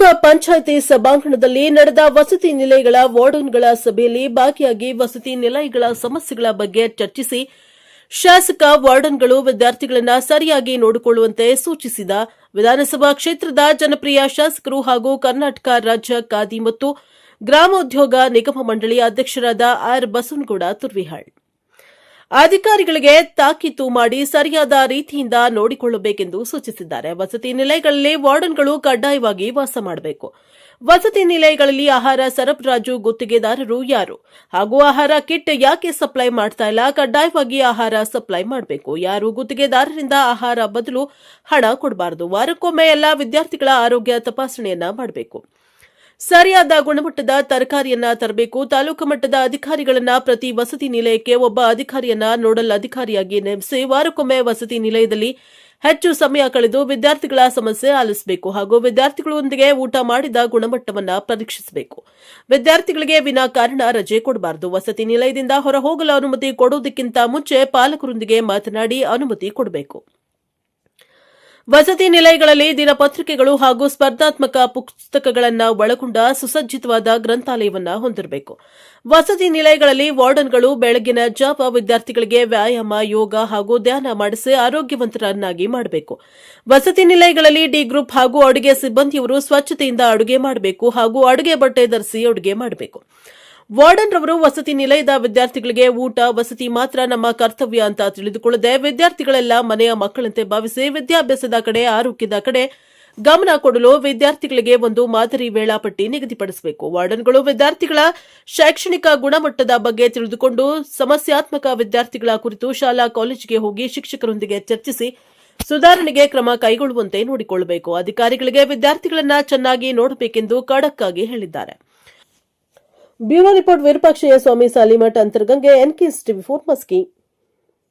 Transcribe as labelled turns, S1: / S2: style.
S1: ತಾಲೂಕಾ ಪಂಚಾಯಿತಿ ಸಭಾಂಗಣದಲ್ಲಿ ನಡೆದ ವಸತಿ ನಿಲಯಗಳ ವಾರ್ಡನ್ಗಳ ಸಭೆಯಲ್ಲಿ ಭಾಗಿಯಾಗಿ ವಸತಿ ನಿಲಯಗಳ ಸಮಸ್ಯೆಗಳ ಬಗ್ಗೆ ಚರ್ಚಿಸಿ ಶಾಸಕ ವಾರ್ಡನ್ಗಳು ವಿದ್ಯಾರ್ಥಿಗಳನ್ನು ಸರಿಯಾಗಿ ನೋಡಿಕೊಳ್ಳುವಂತೆ ಸೂಚಿಸಿದ. ವಿಧಾನಸಭಾ ಕ್ಷೇತ್ರದ ಜನಪ್ರಿಯ ಶಾಸಕರು ಹಾಗೂ ಕರ್ನಾಟಕ ರಾಜ್ಯ ಖಾದಿ ಮತ್ತು ಗ್ರಾಮೋದ್ಯೋಗ ನಿಗಮ ಮಂಡಳಿ ಅಧ್ಯಕ್ಷರಾದ ಆರ್ ಬಸವನಗೌಡ ತುರ್ವಿಹಾಳ್. ಅಧಿಕಾರಿಗಳಿಗೆ ತಾಕೀತು ಮಾಡಿ ಸರಿಯಾದ ರೀತಿಯಿಂದ ನೋಡಿಕೊಳ್ಳಬೇಕೆಂದು ಸೂಚಿಸಿದ್ದಾರೆ. ವಸತಿ ನಿಲಯಗಳಲ್ಲಿ ವಾರ್ಡನ್ಗಳು ಕಡ್ಡಾಯವಾಗಿ ವಾಸ ಮಾಡಬೇಕು. ವಸತಿ ನಿಲಯಗಳಲ್ಲಿ ಆಹಾರ ಸರಬರಾಜು ಗುತ್ತಿಗೆದಾರರು ಯಾರು? ಹಾಗೂ ಆಹಾರ ಕಿಟ್ ಯಾಕೆ ಸಪ್ಲೈ ಮಾಡ್ತಾ ಇಲ್ಲ? ಕಡ್ಡಾಯವಾಗಿ ಆಹಾರ ಸಪ್ಲೈ ಮಾಡಬೇಕು. ಯಾರು ಗುತ್ತಿಗೆದಾರರಿಂದ ಆಹಾರ ಬದಲು ಹಣ ಕೊಡಬಾರದು? ವಾರಕ್ಕೊಮ್ಮೆ ಎಲ್ಲಾ ವಿದ್ಯಾರ್ಥಿಗಳ ಆರೋಗ್ಯ ತಪಾಸಣೆಯನ್ನ ಮಾಡಬೇಕು. ಸರಿಯಾದ ಗುಣಮಟ್ಟದ ತರಕಾರಿಯನ್ನ ತರಬೇಕು. ತಾಲೂಕು ಮಟ್ಟದ ಅಧಿಕಾರಿಗಳನ್ನ ಪ್ರತಿ ವಸತಿ ನಿಲಯಕ್ಕೆ ಒಬ್ಬ ಅಧಿಕಾರಿಯನ್ನ ನೋಡಲ್ ಅಧಿಕಾರಿಯಾಗಿ ನೇಮಿಸಿ ವಾರಕ್ಕೊಮ್ಮೆ ವಸತಿ ನಿಲಯದಲ್ಲಿ ಹೆಚ್ಚು ಸಮಯ ಕಳೆದು ವಿದ್ಯಾರ್ಥಿಗಳ ಸಮಸ್ಯೆ ಆಲಿಸಬೇಕು. ಹಾಗೂ ವಿದ್ಯಾರ್ಥಿಗಳೊಂದಿಗೆ ಊಟ ಮಾಡಿದ ಗುಣಮಟ್ಟವನ್ನು ಪರೀಕ್ಷಿಸಬೇಕು. ವಿದ್ಯಾರ್ಥಿಗಳಿಗೆ ವಿನಾಕಾರಣ ರಜೆ ಕೊಡಬಾರದು. ವಸತಿ ನಿಲಯದಿಂದ ಹೊರಹೋಗಲು ಅನುಮತಿ ಕೊಡುವುದಕ್ಕಿಂತ ಮುಂಚೆ ಪಾಲಕರೊಂದಿಗೆ ಮಾತನಾಡಿ ಅನುಮತಿ ಕೊಡಬೇಕು. ವಸತಿ ನಿಲಯಗಳಲ್ಲಿ ದಿನಪತ್ರಿಕೆಗಳು ಹಾಗೂ ಸ್ಪರ್ಧಾತ್ಮಕ ಪುಸ್ತಕಗಳನ್ನು ಒಳಗೊಂಡ ಸುಸಜ್ಜಿತವಾದ ಗ್ರಂಥಾಲಯವನ್ನು ಹೊಂದಿರಬೇಕು. ವಸತಿ ನಿಲಯಗಳಲ್ಲಿ ವಾರ್ಡನ್ಗಳು ಬೆಳಗಿನ ಜಾವ ವಿದ್ಯಾರ್ಥಿಗಳಿಗೆ ವ್ಯಾಯಾಮ, ಯೋಗ ಹಾಗೂ ಧ್ಯಾನ ಮಾಡಿಸಿ ಆರೋಗ್ಯವಂತರನ್ನಾಗಿ ಮಾಡಬೇಕು. ವಸತಿ ನಿಲಯಗಳಲ್ಲಿ ಡಿ ಗ್ರೂಪ್ ಹಾಗೂ ಅಡುಗೆ ಸಿಬ್ಬಂದಿಯವರು ಸ್ವಚ್ಛತೆಯಿಂದ ಅಡುಗೆ ಮಾಡಬೇಕು ಹಾಗೂ ಅಡುಗೆ ಬಟ್ಟೆ ಧರಿಸಿ ಅಡುಗೆ ಮಾಡಬೇಕು. ವಾರ್ಡನ್ ರವರು ವಸತಿ ನಿಲಯದ ವಿದ್ಯಾರ್ಥಿಗಳಿಗೆ ಊಟ, ವಸತಿ ಮಾತ್ರ ನಮ್ಮ ಕರ್ತವ್ಯ ಅಂತ ತಿಳಿದುಕೊಳ್ಳದೆ ವಿದ್ಯಾರ್ಥಿಗಳೆಲ್ಲ ಮನೆಯ ಮಕ್ಕಳಂತೆ ಭಾವಿಸಿ ವಿದ್ಯಾಭ್ಯಾಸದ ಕಡೆ, ಆರೋಗ್ಯದ ಕಡೆ ಗಮನ ಕೊಡಲು ವಿದ್ಯಾರ್ಥಿಗಳಿಗೆ ಒಂದು ಮಾದರಿ ವೇಳಾಪಟ್ಟಿ ನಿಗದಿಪಡಿಸಬೇಕು. ವಾರ್ಡನ್ಗಳು ವಿದ್ಯಾರ್ಥಿಗಳ ಶೈಕ್ಷಣಿಕ ಗುಣಮಟ್ಟದ ಬಗ್ಗೆ ತಿಳಿದುಕೊಂಡು ಸಮಸ್ಯಾತ್ಮಕ ವಿದ್ಯಾರ್ಥಿಗಳ ಕುರಿತು ಶಾಲಾ, ಕಾಲೇಜಿಗೆ ಹೋಗಿ ಶಿಕ್ಷಕರೊಂದಿಗೆ ಚರ್ಚಿಸಿ ಸುಧಾರಣೆಗೆ ಕ್ರಮ ಕೈಗೊಳ್ಳುವಂತೆ ನೋಡಿಕೊಳ್ಳಬೇಕು. ಅಧಿಕಾರಿಗಳಿಗೆ ವಿದ್ಯಾರ್ಥಿಗಳನ್ನ ಚೆನ್ನಾಗಿ ನೋಡಬೇಕೆಂದು ಖಡಕ್ಕಾಗಿ ಹೇಳಿದ್ದಾರೆ. Bureau report Virupakshayya Swamy Salimath Antargange NKS TV four Maski